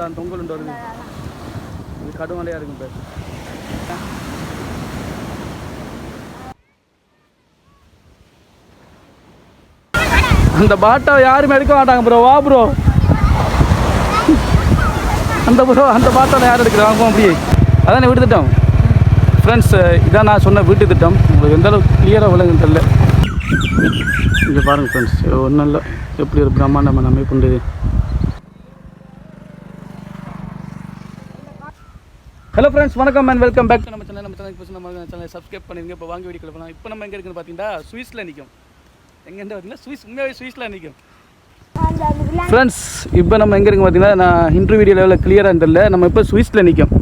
தான் தொங்கல் உண்டு வருது. இது கடுமலையாக இருக்கும் பேர். அந்த பாட்டை யாருமே எடுக்க மாட்டாங்க ப்ரோ வா ப்ரோ அந்த ப்ரோ அந்த பாட்டால் யார் எடுக்கிறாங்க வாங்குவோம் அப்படியே. அதான் வீட்டு திட்டம். ஃப்ரெண்ட்ஸ் இதான் நான் சொன்ன வீட்டு திட்டம். உங்களுக்கு எந்த அளவுக்கு கிளியராக விளங்குன்னு தெரியல. இங்கே பாருங்கள் ஃப்ரெண்ட்ஸ் ஒன்றும் இல்லை. எப்படி ஒரு பிரம்மாண்டமான அமைப்பு உண்டு இது ஹலோ ஃப்ரெண்ட்ஸ் வணக்கம் அண்ட் வெல்கம் பேக் டு நம்ம சேனல் நம்ம சேனலுக்கு நம்ம சேனலை சப்ஸ்கிரைப் பண்ணிருங்க. இப்போ வாங்க வீடியோ போகலாம் இப்போ நம்ம எங்கே இருக்குன்னு பார்த்தீங்கன்னா சுவிஸில் நிற்கும் எங்கேருந்து பார்த்தீங்கன்னா சுவிஸ் உண்மையாகவே சுவிஸில் நிற்கும் ஃப்ரெண்ட்ஸ் இப்போ நம்ம எங்கே இருக்கு பார்த்தீங்கன்னா நான் இன்டர்வியூ லெவலில் கிளியராக தெரியல நம்ம இப்போ சுவிஸில் நிற்கும்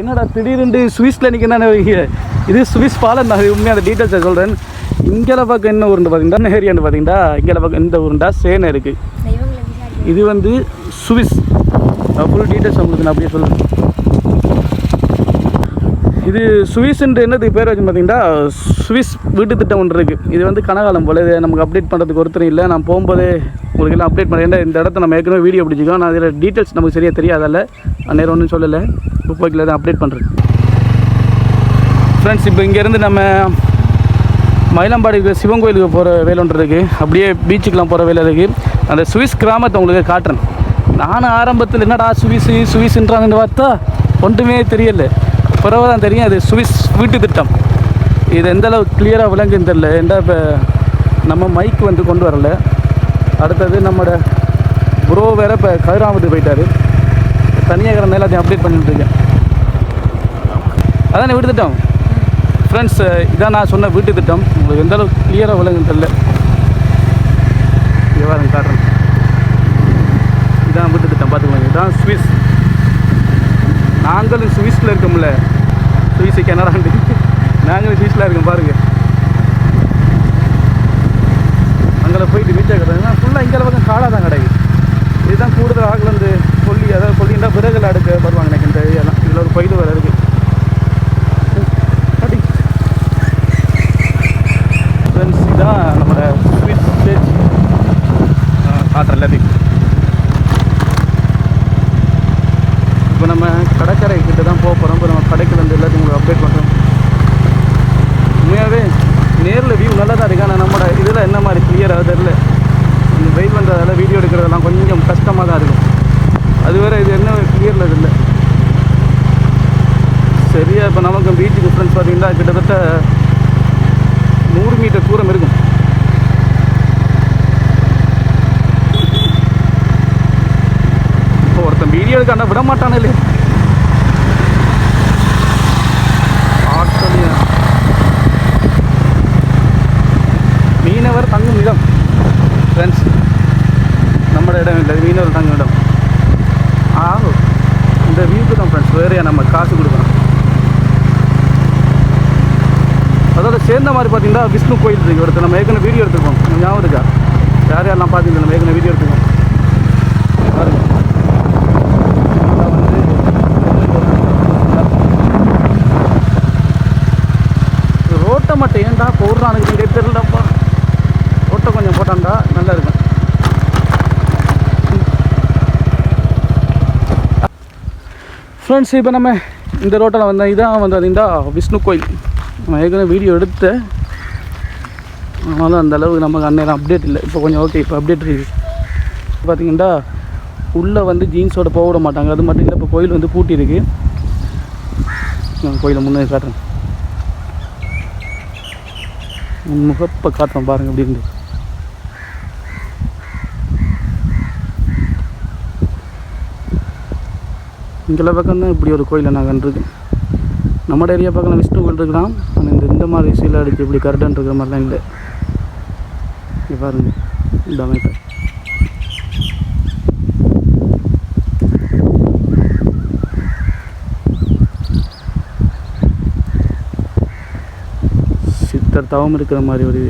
என்னடா திடீர்னு சுவிஸில் நிற்கணும் இது சுவிஸ் பாலம் தான் உண்மையாக அந்த டீட்டெயில்ஸை சொல்கிறேன் இங்கே பக்கம் என்ன ஊருண்டு பார்த்தீங்கன்னா என்ன ஏரியான்னு பார்த்தீங்கன்னா இங்கே பக்கம் இந்த ஊருண்டா சேனை இருக்குது இது வந்து சுவிஸ். ஃபுல் டீட்டெயில்ஸ் உங்களுக்கு நான் அப்படியே சொல்லுறேன் இது சுவிஸ்ன்ற என்னது பேர் வச்சு பார்த்தீங்கன்னா சுவிஸ் வீட்டு திட்டம் ஒன்று இருக்குது இது வந்து கனகாலம் போல் இது நமக்கு அப்டேட் பண்ணுறதுக்கு ஒருத்தரும் இல்லை. நான் போகும்போதே உங்களுக்கு எல்லாம் அப்டேட் பண்ணேன் ஏன்னா இந்த இடத்த நம்ம ஏற்கனவே வீடியோ பிடிச்சிக்கோம் நான் அதில் டீட்டெயில்ஸ் நமக்கு சரியாக தெரியாதால நான் நேரம் ஒன்றும் சொல்லலை. இப்போ போய்க்கில் தான் அப்டேட் பண்ணுறேன் ஃப்ரெண்ட்ஸ் இப்போ இங்கேருந்து நம்ம மயிலாம்பாடிக்கு சிவன் கோயிலுக்கு போகிற வேலை ஒன்று இருக்குது அப்படியே பீச்சுக்கெலாம் போகிற வேலை இருக்குது அந்த சுவிஸ் கிராமத்தை உங்களுக்கு காட்டுறேன். நானும் ஆரம்பத்தில் என்னடா சுவிஸு சுவிஸ்ன்றாங்கன்னு பார்த்தா ஒன்றுமே தெரியலை. பிறகு தான் தெரியும் அது சுவிஸ் வீட்டு திட்டம். இது எந்த கிளியராக விளங்குன்னு தெரில ஏண்டா இப்போ நம்ம மைக் வந்து கொண்டு வரல. அடுத்தது நம்மளோட ப்ரோ வேற இப்போ கதிராமத்து போயிட்டார். தனியாக கிடந்த எல்லாத்தையும் அப்டேட் பண்ணிட்டுருக்கேன் அதான் வீட்டு திட்டம்? ஃப்ரெண்ட்ஸ் இதான் நான் சொன்ன வீட்டு திட்டம். உங்களுக்கு எந்த கிளியராக விளங்குன்னு தெரில இங்கே காட்டுறேன். இதான் வீட்டு திட்டம் பார்த்துக்கோங்க. இதான் சுவிஸ். நாங்களும் சுவிஸில் இருக்கோம்ல. சுவிஸ் கனடாண்டு நாங்களும் சுவிஸில் இருக்கோம் பாருங்கள் அங்கே போயிட்டு வீட்டில் கிடக்குதுன்னா ஃபுல்லாக இங்கே பக்கம் காலாக தான் கிடையாது இதுதான் கூடுதல் ஆகலந்து இந்த கொல்லி அதாவது கொல்லின்னா விறகுல அடுக்க வருவாங்க எனக்கு இந்த ஏரியாலாம் இதில் ஒரு பயிர் வேறு இருக்குது அடி. ஃப்ரெண்ட்ஸ் இதான் நம்மளோட ஸ்வீட் ஸ்டேஜ் காட்டுற எல்லாத்தையும் இப்போ நம்ம கடற்கரை கிட்ட தான் போக போகிறோம் இப்போ நம்ம கடைக்கு வந்து எல்லாத்தையும் உங்களுக்கு அப்டேட் பண்ணுறோம் உண்மையாகவே நேரில் வியூ நல்லா தான் இருக்கு ஆனால் நம்மளோட இதில் என்ன மாதிரி கிளியராக தெரில இந்த வெயில் பண்ணுறதால வீடியோ எடுக்கிறதெல்லாம் கொஞ்சம் கஷ்டமாக தான் இருக்கும். அது வேறு இது என்ன கிளியரில் இல்லை சரியா இப்போ நமக்கு பீச்சுக்கு ஃப்ரெண்ட்ஸ் பார்த்தீங்கன்னா கிட்டத்தட்ட நூறு மீட்டர் தூரம் இருக்கும். இப்போ ஒருத்தன் வீடியோ எடுக்காண்ட விட மாட்டானே இல்லையே. மீனவர் தங்கும் இடம் ஃப்ரெண்ட்ஸ் நம்ம இடம் இல்லை மீனவர் தங்கும் இடம் ஆகும் இந்த வியூக்கு தான் ஃப்ரெண்ட்ஸ் வேறையா நம்ம காசு கொடுக்கணும். அதோட சேர்ந்த மாதிரி பார்த்தீங்கன்னா விஷ்ணு கோயில் இருக்குது ஒருத்தர் நம்ம ஏற்கனவே வீடியோ எடுத்துருக்கோம். ஞாபகம் இருக்கா? யார் யாரெல்லாம் பார்த்தீங்கன்னா நம்ம ஏற்கனவே வீடியோ எடுத்துருக்கோம். ரோட்டை மட்டும் ஏன்டா போடுறானுக்கு தெரியலப்பா. ரோட்டை கொஞ்சம் போட்டாண்டா நல்லா இருக்கும் ஃப்ரெண்ட்ஸ் இப்போ நம்ம இந்த ரோட்டில் வந்தால் இதான் வந்து பார்த்தீங்கன்னா விஷ்ணு கோயில். நான் ஏற்கனவே வீடியோ எடுத்தேன் ஆனாலும் அந்த அளவுக்கு நமக்கு அந்நேரம் அப்டேட் இல்லை. இப்போ கொஞ்சம் ஓகே இப்போ அப்டேட் இருக்குது பார்த்தீங்கன்னா உள்ளே வந்து ஜீன்ஸோட போக விட மாட்டாங்க. அது மட்டும் இல்லை இப்போ கோயில் வந்து பூட்டி இருக்கு நான் கோயிலை முன்னே காட்டுறேன். முகப்பை காட்டுறேன் பாருங்கள் அப்படின்னு இங்கே பக்கம் தான் இப்படி ஒரு கோயிலை நான் கண்டிருக்கேன் நம்ம ஏரியா பக்கம் விஷ்ணு கோயில் இருக்கலாம். ஆனால் இந்த இந்த மாதிரி சீலை அடிச்சு இப்படி கரடன் இருக்கிற மாதிரிலாம் இல்லை. இங்கே பாருங்க இந்த அமைப்பு. சித்தர் தவம் இருக்கிற மாதிரி ஒரு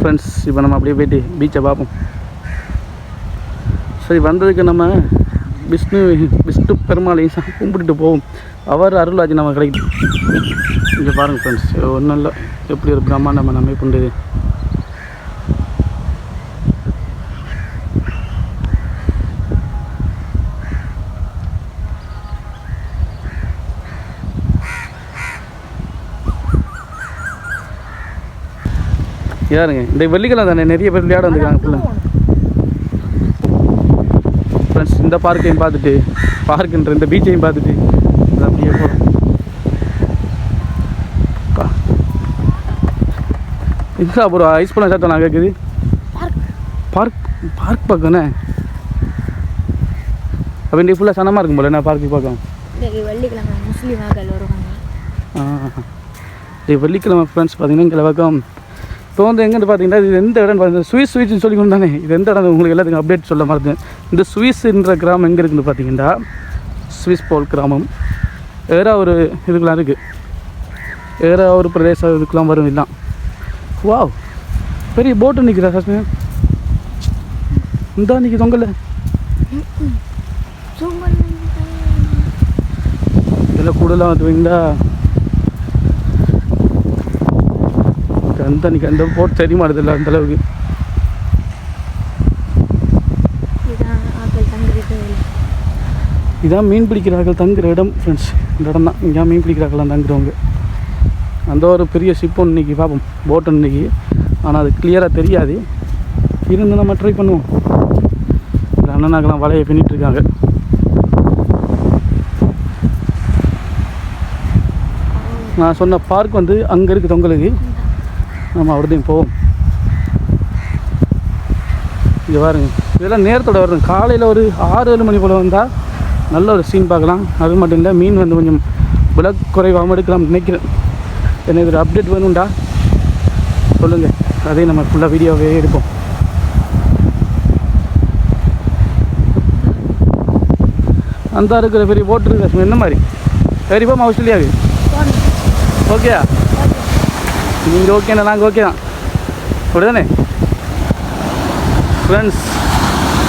ஃப்ரெண்ட்ஸ் இப்போ நம்ம அப்படியே போயிட்டு பீச்சை பார்ப்போம். சரி வந்ததுக்கு நம்ம விஷ்ணு விஷ்ணு பெருமாளையும் கும்பிட்டுட்டு போவோம். அவர் அருளாஜி நம்ம கிடைக்கும் இங்கே பாருங்கள் ஃப்ரெண்ட்ஸ் ஒன்றும் இல்லை. எப்படி ஒரு பிரம்மாண்டமாக நம்ம பண்ணுறது யாருங்க இந்த வெள்ளிக்கிழமை தானே நிறைய பேர் விளையாட வந்துருக்காங்க பிள்ளை ஃப்ரெண்ட்ஸ் இந்த பார்க்கையும் பார்த்துட்டு பார்க்குன்ற இந்த பீச்சையும் பார்த்துட்டு அப்படியே போகிறோம் இதுதான் அப்புறம் ஐஸ் பழம் சத்தம் நான் கேட்குது பார்க் பார்க் பார்க்கண்ணே அப்போ இன்றைக்கு ஃபுல்லாக சனமாக இருக்கும் போல என்ன பார்க்கு பார்க்கலாம் வெள்ளிக்கிழமை முஸ்லீம் ஆக்கள் வருவாங்க இது வெள்ளிக்கிழமை ஃப்ரெண்ட்ஸ் பார்த்தீங்கன்னா இங்கே பக்கம் இப்போ வந்து எங்கேருந்து பார்த்தீங்கன்னா இது எந்த இடம் பார்த்தீங்கன்னா சுவிஸ் சுவிஸ்னு சொல்லி கொண்டு தானே இது எந்த இடம் உங்களுக்கு எல்லாத்துக்கும் அப்டேட் சொல்ல மறந்தேன் இந்த சுவிஸ்ன்ற கிராமம் எங்கே இருக்குன்னு பார்த்தீங்கன்னா சுவிஸ் போல் கிராமம். வேற ஒரு இதுக்கெலாம் இருக்குது வேற ஒரு பிரதேசம் இதுக்கெலாம் வரும் இதெல்லாம் வாவ் பெரிய போட்டு நிற்கிறா சஸ்மே? இந்த நிற்கி தொங்கல இதில் கூடலாம் வந்துவீங்களா அந்த அன்னைக்கு அந்த போட் தெரிய மாட்டதில்ல அந்த அளவுக்கு. இதுதான் ஆக்கள் தங்குறது இதான் மீன் பிடிக்கிறார்கள் தங்குற இடம் ஃப்ரெண்ட்ஸ் இந்த இடம் தான். இங்கே மீன் பிடிக்கிறார்கள்லாம் தங்குறவங்க. அந்த ஒரு பெரிய ஷிப் ஒன்று இன்றைக்கி பார்ப்போம் போட் ஒன்று இன்னைக்கு. ஆனால் அது கிளியராக தெரியாது. இருந்து நம்ம ட்ரை பண்ணுவோம். இந்த அண்ணனாக்கெல்லாம் வலையை பின்னிட்டு இருக்காங்க. நான் சொன்ன பார்க் வந்து அங்கே இருக்குது தொங்கலுக்கு. நம்ம அப்படியும் போவோம். இங்கே பாருங்க. இதெல்லாம் நேரத்தோட வரணும். காலையில் ஒரு ஆறு ஏழு மணி போல் வந்தால் நல்ல ஒரு சீன் பார்க்கலாம். அது மட்டும் இல்லை மீன் வந்து கொஞ்சம் விலை குறைவாகவும் எடுக்கலாம் நினைக்கிறேன். எனக்கு ஒரு அப்டேட் வேணும்டா? சொல்லுங்கள் அதையும் நம்ம ஃபுல்லாக வீடியோவே எடுப்போம். அந்த இருக்கிற பெரிய போட்டு இருக்கு. என்ன மாதிரி? சரி போமா ஆஸ்திரேலியாவுக்கு ஓகேயா நீங்கள் ஓகேண்ணா நாங்கள் ஓகே தான். அப்படிதானே? ஃப்ரெண்ட்ஸ்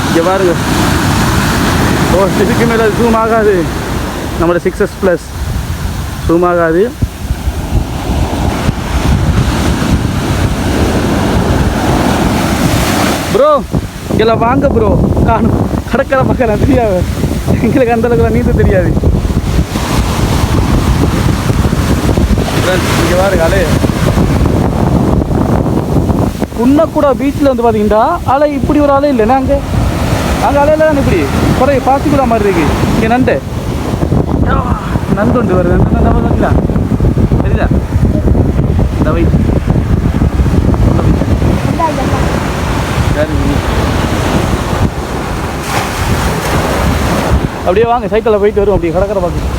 இங்கே பாருங்க. ஓ இதுக்கு மேலே ஜூம் ஆகாது. நம்மளோட சிக்ஸஸ் ப்ளஸ் ஜூம் ஆகாது. ப்ரோ இங்கெல்லாம் வாங்க ப்ரோ காணும். கடற்கரை பக்கம் தெரியாது. எங்களுக்கு அந்த அளவுக்கு நீந்த தெரியாது. ஃப்ரெண்ட்ஸ் இங்கே பாருங்க அலையே குன்னக்கூடா பீச்சில் வந்து பார்த்தீங்கன்னா அலை இப்படி ஒரு அலை இல்லை. அங்கே அங்கே அலையில் தான் இப்படி? குறை பாசிக்குடா மாதிரி இருக்கு. இங்கே நண்டு. நண்டு வருது நண்டு நம்ம பார்த்தீங்களா சரிதா இந்த வை அப்படியே வாங்க சைக்கிளில் போயிட்டு வரும் அப்படியே கடற்கரை பார்த்து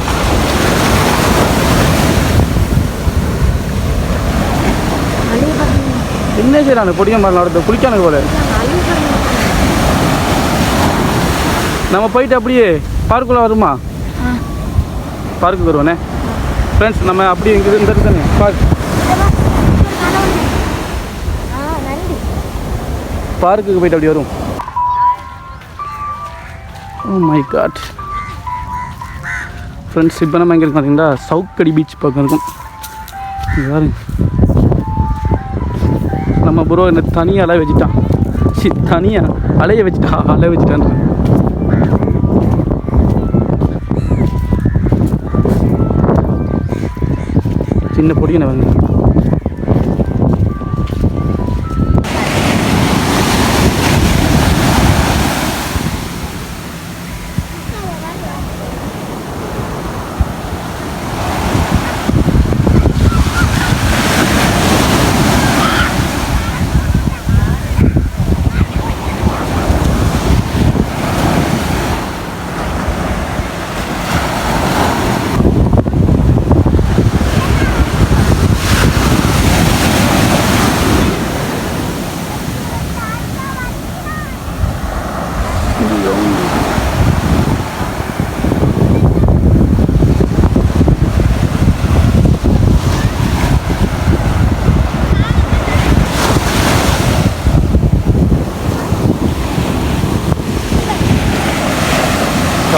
அழிவு பாருங்க என்ன செய்யறானு பொடிய மாதிரி நடந்து குளிக்கானுங்க போல. நம்ம போயிட்டு அப்படியே பார்க்குள்ளே வருமா? பார்க்குக்கு வருவானே. ஃப்ரெண்ட்ஸ் நம்ம அப்படியே இங்கே இந்த தானே பார்க் பார்க்குக்கு போயிட்டு அப்படி வரும் oh oh my god friends இப்போ நம்ம எங்கே இருக்கு பார்த்தீங்கன்னா சவுக்கடி பீச் பக்கம் இருக்கும். இங்க பாருங்க. நம்ம ப்ரோ என்ன தனியாக அலைய வச்சுட்டான். சி தனியாக அலைய வச்சுட்டா அலைய வச்சுட்டான் சின்ன பொடியனை வந்து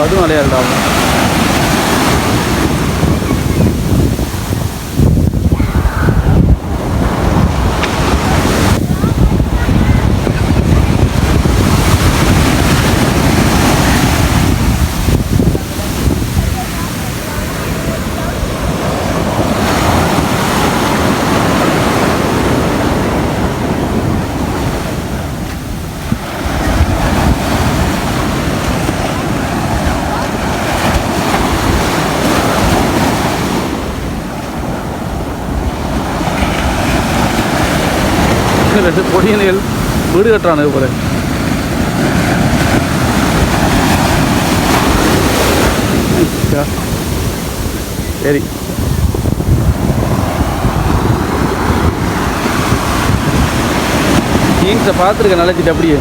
கடும் மலையாக இருக்கா வீடு கட்டுறானுங்க போல சரி. ஜீன்ஸை பார்த்துருக்க நினைச்சிட்டு அப்படியே.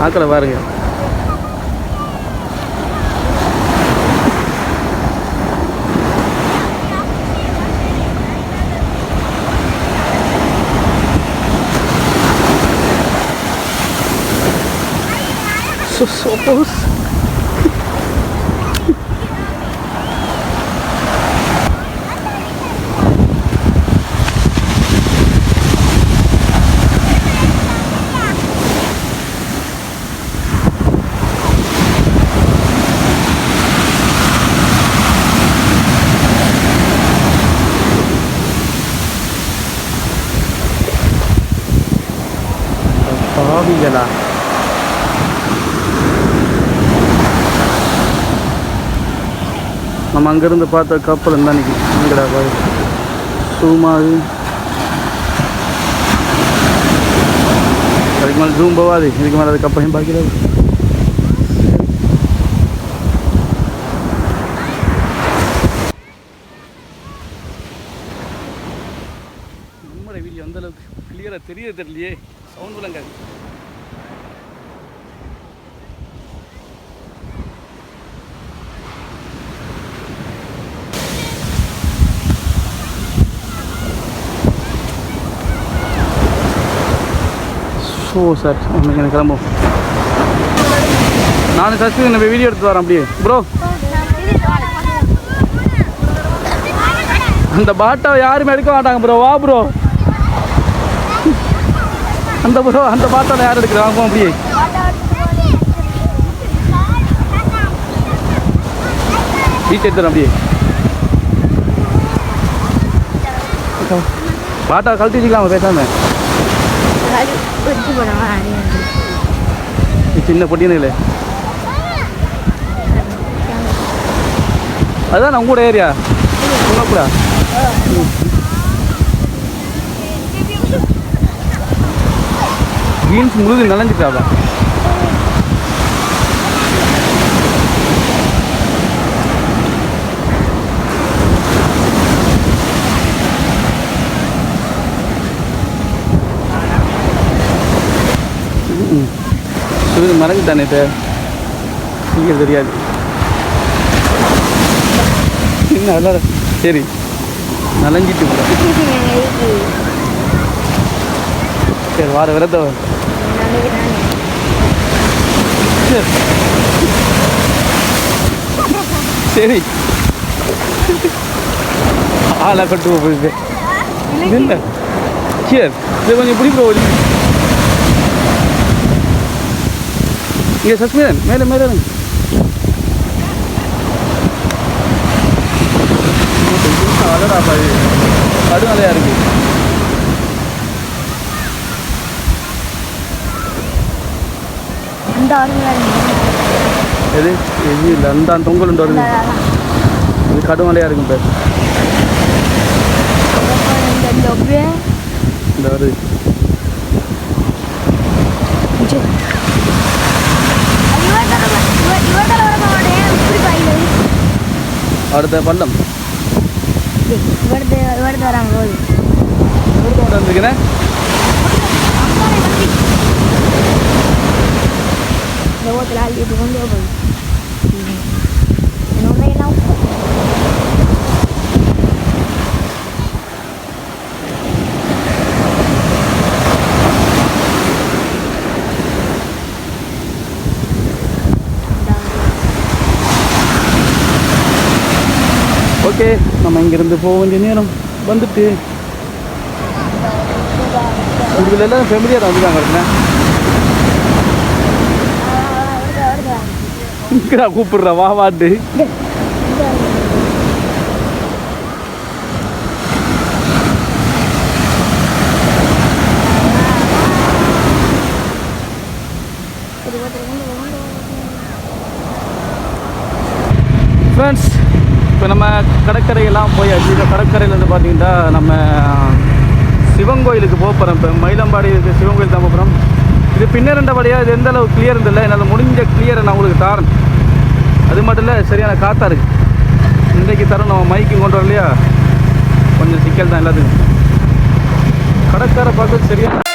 ஆக்களை பாருங்கள் Sus, opos. நம்ம அங்கேருந்து பார்த்த கப்பல் இருந்தா நிற்கும் பாரு. சூமாது அதுக்கு மேலே ஜூம் போகாது. இதுக்கு மேலே அது கப்பலையும் பார்க்கிறது நம்மளோட வீடியோ அந்த அளவுக்கு கிளியராக தெரிய தெரியலையே சவுண்ட் விளங்காது ஓ சார் இன்னைக்கு எனக்கு கிளம்பும் நானும் சசி நம்ம வீடியோ எடுத்து வரேன் அப்படியே. ப்ரோ அந்த பாட்டாவை யாருமே எடுக்க மாட்டாங்க ப்ரோ வா ப்ரோ அந்த ப்ரோ அந்த பாட்டாவில் யார் எடுக்கிறாங்க அப்படியே. வீட்டு எடுத்துறேன் அப்படியே. பாட்டா கழட்டி வச்சுக்கலாமா பேசாம வெச்சு போனவா அணியாண்டு இது சின்ன பொட்டியனே அதுதான் உங்களோட ஏரியா கூட ஜீன்ஸ் முழுது நனைஞ்சிட்டாவா மறந்துட்டானே இப்போ சீக்கிரம் தெரியாது. என்ன விளாட சரி. நனைஞ்சிட்டு போல சரி வார விரத சரி. ஆளா கட்டு போயிருக்கு என்ன? சரி இது கொஞ்சம் இப்படி இங்கே சஸ்மிதன் மேலே மேலே இருங்க. அடடா பாரு கடுமலையாக இருக்கு எது? எது இல்லை அந்த தொங்கல் உண்டு வருது. இது கடுமலையாக இருக்கும் பேர். இந்த வருது. அடுத்த பள்ளம். இவரது இவரது வராங்க போது இவருக்கு வந்துருக்கிறேன் இந்த ஓத்தில் அள்ளிட்டு கொண்டு போகுது என்னோட எல்லாம் ஓகே நம்ம இங்கேருந்து போக வேண்டிய நேரம். வந்துட்டு. இதில் எல்லாம் ஃபேமிலியாக தான் வந்துட்டாங்க இருக்கேன் கூப்பிடுறா வா வாட்டு ஃப்ரெண்ட்ஸ் இப்போ நம்ம கடற்கரையெல்லாம் போயாச்சு இந்த கடற்கரையிலேருந்து பார்த்தீங்கன்னா நம்ம சிவன் கோயிலுக்கு போக போகிறோம் இப்போ மயிலம்பாடி இருக்க சிவன் கோயில் தான் போக போகிறோம் இது பின்னரண்டபடியாக இது எந்த அளவுக்கு கிளியர் இருந்தில்ல என்னால் முடிஞ்ச கிளியரை நான் உங்களுக்கு தாரேன். அது மட்டும் இல்லை சரியான காற்றா இருக்குது இன்றைக்கு தரம் நம்ம மைக்கு கொண்டு வரலையா? கொஞ்சம் சிக்கல் தான் எல்லாத்துக்கும். கடற்கரை பார்க்க சரியான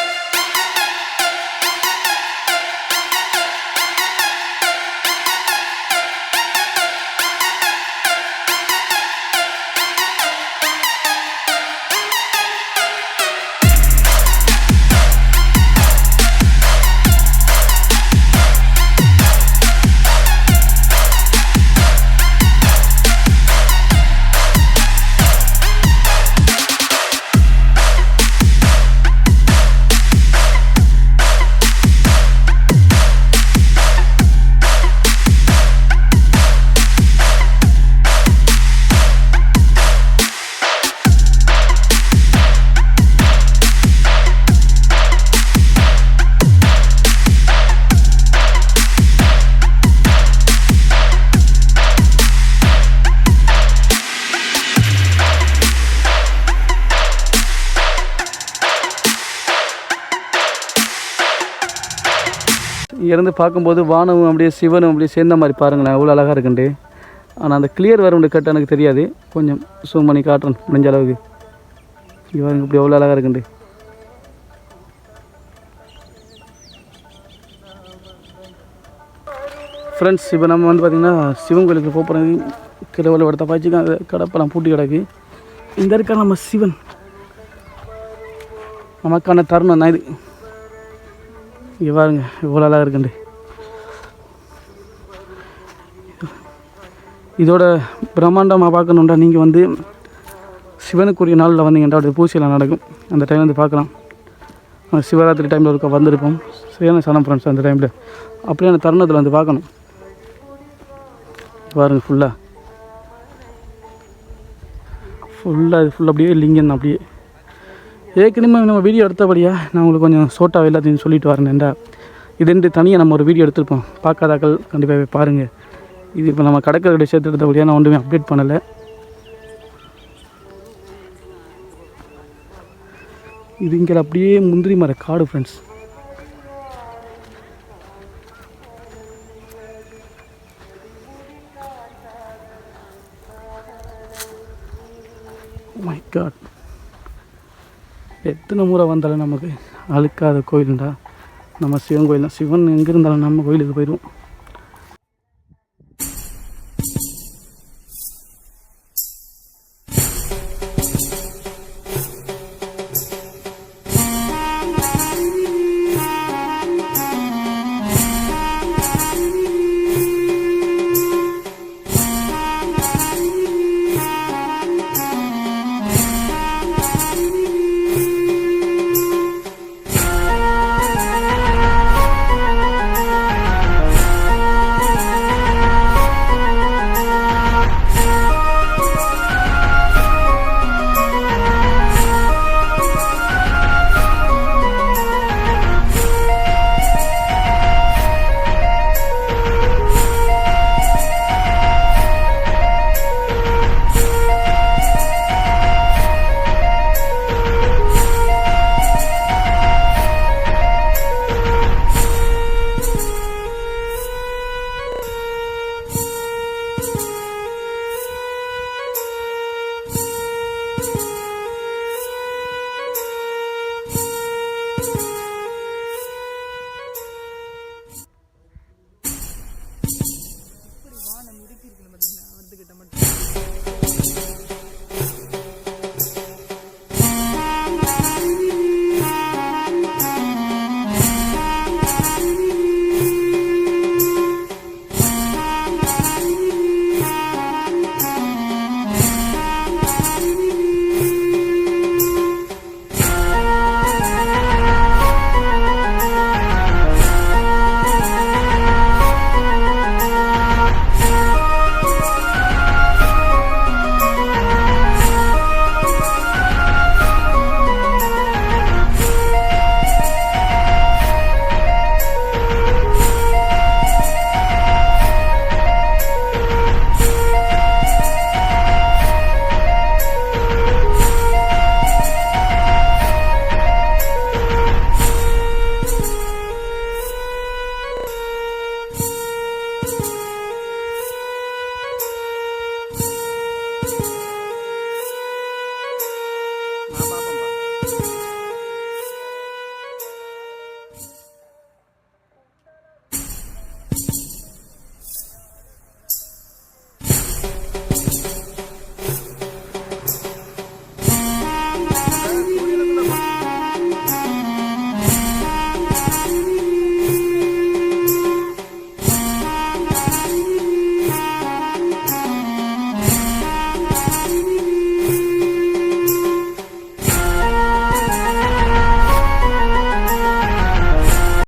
இங்கேருந்து பார்க்கும்போது வானமும் அப்படியே சிவனும் அப்படியே சேர்ந்த மாதிரி பாருங்களேன். அவ்வளோ அழகாக இருக்குண்டு. ஆனால் அந்த கிளியர் வரும் கட்டு எனக்கு தெரியாது. கொஞ்சம் ஜூம் பண்ணி காட்டுறேன் முடிஞ்ச அளவுக்கு. இங்கே இப்படி எவ்வளோ அழகாக இருக்குண்டு. ஃப்ரெண்ட்ஸ் இப்போ நம்ம வந்து பார்த்திங்கன்னா சிவன் கோயிலுக்கு போக போகிறது கிழவில் படத்தை பாய்ச்சிக்க அந்த கடப்பெல்லாம் பூட்டி கிடக்கு. இந்த இருக்க நம்ம சிவன். நமக்கான தருணம் தான் இது. இங்கே பாருங்க இவ்வளோ அழகாக இருக்குண்டு இதோட பிரம்மாண்டமாக பார்க்கணுண்டா நீங்கள் வந்து சிவனுக்குரிய நாளில் வந்தீங்கன்னா அப்படி பூசையெல்லாம் நடக்கும். அந்த டைம் வந்து பார்க்கலாம். சிவராத்திரி டைமில் இருக்க வந்திருப்போம். சரியான சனம் ஃப்ரெண்ட்ஸ் அந்த டைமில் அப்படியே தருணத்தில் வந்து பார்க்கணும். பாருங்கள் ஃபுல்லாக ஃபுல்லாக இது ஃபுல்லாக அப்படியே லிங்கம் அப்படியே. ஏற்கனவே நம்ம வீடியோ எடுத்தபடியாக நான் உங்களுக்கு கொஞ்சம் ஷோட்டாக எல்லாத்தையும் சொல்லிட்டு வரேன்டா இதுன்ட்டு தனியாக நம்ம ஒரு வீடியோ எடுத்திருப்போம். பார்க்காதாக்கள் கண்டிப்பாக பாருங்கள் இது இப்போ நம்ம கடற்கரை சேர்த்து எடுத்தபடியாக நான் ஒன்றுமே அப்டேட் பண்ணலை. இது இங்கே அப்படியே முந்திரி மர காடு ஃப்ரெண்ட்ஸ் எத்தனை முறை வந்தாலும் நமக்கு அழுக்காத கோயிலுண்டா? நம்ம சிவன் கோயில் தான். சிவன் எங்கே இருந்தாலும் நம்ம கோயிலுக்கு போயிடுவோம்.